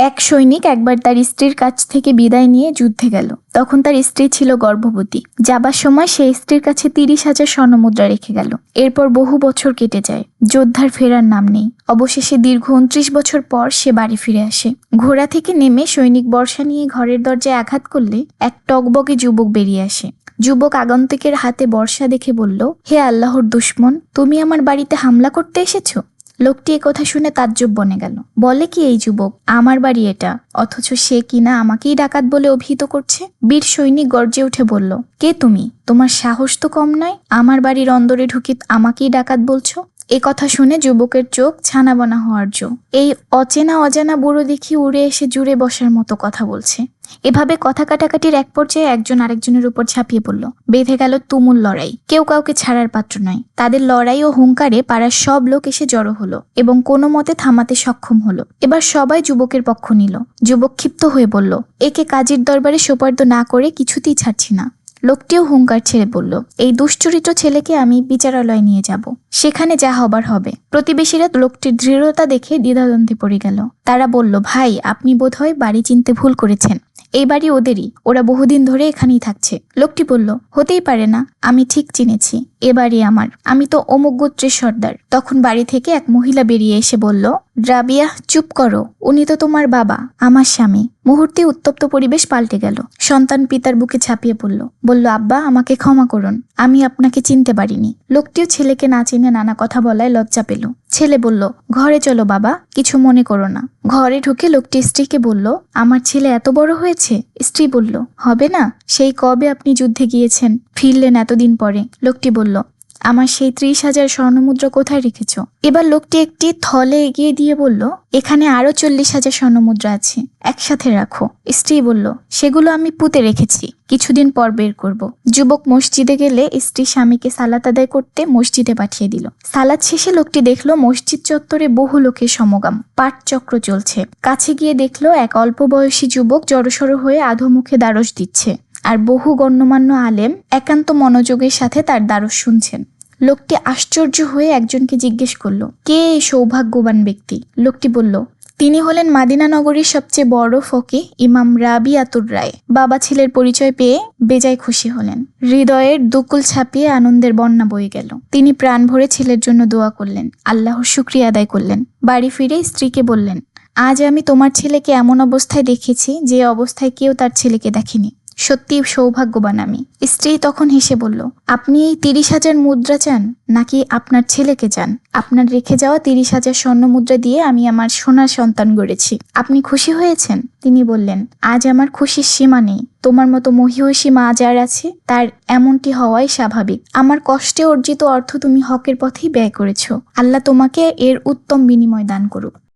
এক সৈনিক একবার তার স্ত্রীর কাছ থেকে বিদায় নিয়ে যুদ্ধে গেল। তখন তার স্ত্রী ছিল গর্ভবতী। যাবার সময় সে স্ত্রীর কাছে তিরিশ হাজার স্বর্ণমুদ্রা রেখে গেল। এরপর বহু বছর কেটে যায়। যোদ্ধার ফেরার নাম নেই। অবশেষে দীর্ঘ উনত্রিশ বছর পর সে বাড়ি ফিরে আসে। ঘোড়া থেকে নেমে সৈনিক বর্ষা নিয়ে ঘরের দরজায় আঘাত করলে এক টকবকে যুবক বেরিয়ে আসে। যুবক আগন্তুকের হাতে বর্ষা দেখে বলল, হে আল্লাহর দুশ্মন, তুমি আমার বাড়িতে হামলা করতে এসেছ? লোকটি কথা শুনে তাজ্জব বনে গেল। বলে কি এই যুবক? আমার বাড়ি এটা। অথচ সে কিনা আমাকেই ডাকাত বলে অভিহিত করছে? বীর সৈনিক গর্জে উঠে বলল, কে তুমি? তোমার সাহস তো কম নয়? আমার বাড়ির অন্দরে ঢুকি আমাকেই ডাকাত বলছো? এ কথা শুনে যুবকের চোখ ছানাবনা হওয়ার জো। এই অচেনা অজানা বুড়ো দেখি উড়ে এসে জুড়ে বসার মতো কথা বলছে। এভাবে কথা কাটাকাটির এক পর্যায়ে একজন আরেকজনের উপর ঝাঁপিয়ে পড়ল। বেঁধে গেল তুমুল লড়াই। কেউ কাউকে ছাড়ার পাত্র নয়। তাদের লড়াই ও হুঙ্কারে পাড়ার সব লোক এসে জড়ো হলো এবং কোনো মতে থামাতে সক্ষম হলো। এবার সবাই যুবকের পক্ষ নিল। যুবক ক্ষিপ্ত হয়ে বলল, একে কাজীর দরবারে সোপার্দ না করে কিছুতেই ছাড়ছি না। লোকটিও হুঙ্কার ছেড়ে বলল, এই দুশ্চরিত্র ছেলেকে আমি বিচারালয়ে নিয়ে যাব। সেখানে যা হবার হবে। প্রতিবেশীরা লোকটির দৃঢ়তা দেখে দ্বিধাদ্বন্দ্বে পড়ে গেল। তারা বলল, ভাই, আপনি বোধহয় বাড়ি চিনতে ভুল করেছেন। এই বাড়ি ওদেরই, ওরা বহুদিন ধরে এখানেই থাকছে। লোকটি বলল, হতেই পারে না, আমি ঠিক চিনেছি, এ বাড়ি আমার। আমি তো অমুক গোত্রের সর্দার। তখন বাড়ি থেকে এক মহিলা বেরিয়ে এসে বলল রাবিয়া, চুপ করো। উনি তো তোমার বাবা, আমার স্বামী। মুহূর্তে উত্তপ্ত পরিবেশ পাল্টে গেল। সন্তান পিতার বুকে ছাপিয়ে পড়ল। বলল, আব্বা, আমাকে ক্ষমা করুন। আমি আপনাকে চিনতে পারিনি। লোকটিও ছেলেকে না চিনে নানা কথা বলায় লজ্জা পেল। ছেলে বলল, ঘরে চলো বাবা, কিছু মনে করো না। ঘরে ঢুকে লোকটি স্ত্রীকে বলল, আমার ছেলে এত বড় হয়েছে? স্ত্রী বলল, হবে না। সেই কবে আপনি যুদ্ধে গিয়েছেন? ফিরলেন এতদিন পরে? লোকটি বলল আমার সেই ত্রিশ হাজার স্বর্ণমুদ্রা কোথায় রেখেছ? এবার লোকটি একটি থলে এগিয়ে দিয়ে বলল, এখানে আরও চল্লিশ হাজার স্বর্ণমুদ্রা আছে, একসাথে রাখো। স্ত্রী বলল, সেগুলো আমি পুঁতে রেখেছি, কিছুদিন পর বের করব। যুবক মসজিদে গেলে স্ত্রী স্বামীকে সালাত আদায় করতে মসজিদে পাঠিয়ে দিল। সালাদ শেষে লোকটি দেখল মসজিদ চত্বরে বহু লোকের সমাগম পাঠ চক্র চলছে। কাছে গিয়ে দেখল এক অল্প বয়সী যুবক জড়সড় হয়ে আধোমুখে দ্বারস দিচ্ছে, আর বহু গণ্যমান্য আলেম একান্ত মনোযোগের সাথে তার দ্বারস শুনছেন। লোকটি আশ্চর্য হয়ে একজনকে জিজ্ঞেস করল, কে এই সৌভাগ্যবান ব্যক্তি? লোকটি বলল, তিনি হলেন মাদিনা নগরীর সবচেয়ে বড় ফকে ইমাম রাবি আতুর রায়। বাবা ছেলের পরিচয় পেয়ে বেজায় খুশি হলেন। হৃদয়ের দুকুল ছাপিয়ে আনন্দের বন্যা বয়ে গেল। তিনি প্রাণ ভরে ছেলের জন্য দোয়া করলেন, আল্লাহর শুক্রিয়া আদায় করলেন। বাড়ি ফিরে স্ত্রীকে বললেন, আজ আমি তোমার ছেলেকে এমন অবস্থায় দেখেছি যে অবস্থায় কেউ তার ছেলেকে দেখেনি। সত্যি সৌভাগ্যবান আমি। স্ত্রী তখন হেসে বলল, আপনি এই তিরিশ হাজার মুদ্রা চান নাকি আপনার ছেলেকে চান? আপনার রেখে যাওয়া তিরিশ হাজার স্বর্ণ মুদ্রা দিয়ে আমি আমার সোনার সন্তান গড়েছি। আপনি খুশি হয়েছেন? তিনি বললেন, আজ আমার খুশির সীমা নেই। তোমার মতো মহিষী মা যার আছে, তার এমনটি হওয়াই স্বাভাবিক। আমার কষ্টে অর্জিত অর্থ তুমি হকের পথেই ব্যয় করেছ। আল্লাহ তোমাকে এর উত্তম বিনিময় দান করুক।